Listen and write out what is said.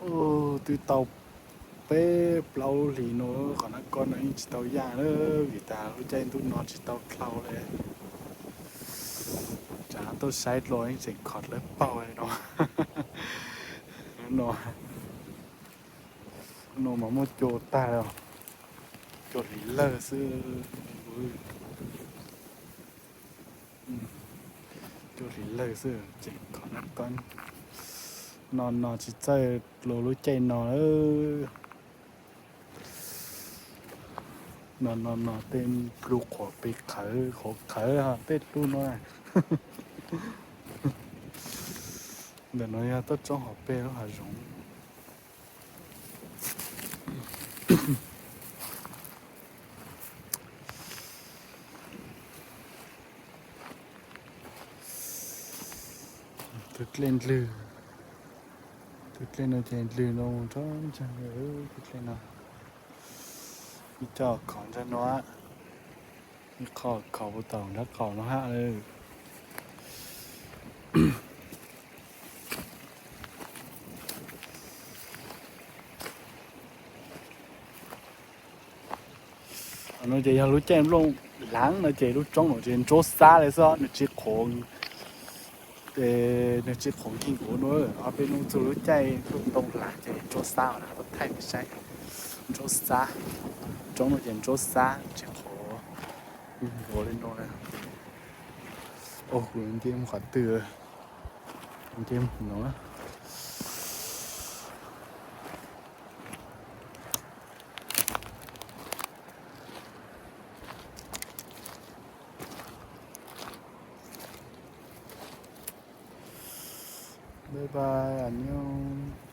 ตัวเตาเป๊ะเปล่าหลีโนขอนักก่อนอันนี้จิเตาย่างเออวิตารู้ใจตุกนอนจิเตาเคลาเลยจ้าตัวไซด์ลอยเสียงคอร์ดเลยเป่าเลยเนาะเนาอโนมาโมโจตาแล้วโจดลีเลอร์ซื้อโจดลีเลอร์ซื้อเจ็บขอนักก่อน นอนนอนสิเจอโลรู้ใจนอนเออนอนนอนนอนเต็มปลุกขอไปเขอขอเขอฮะเต้นดูหน้อยเดี๋ยวน้อยต้องจ้องหอบเป้แล้วหาจงตึกเล่นลือ cho chẳng nhớ thức lên nó đi cho còn cho nó đi khò khò bộ tàu nó khò nó hạ lên nó chỉ lúc chạy luôn láng nó chỉ lúc trong nó chỉ chỗ xa đấy sao nó chỉ เดนจิของกินโอนอร์เอาไปลงสู่ใจลงตรงหลักจะเห็นโจซ่านะครัไทยไม่ใช่โจซ่าจงเห็นโจซ่าจะขอโหเล่นตรงนะครัโอ้โหเกมขวัญเตือนเกมหนู 바이바이 안녕.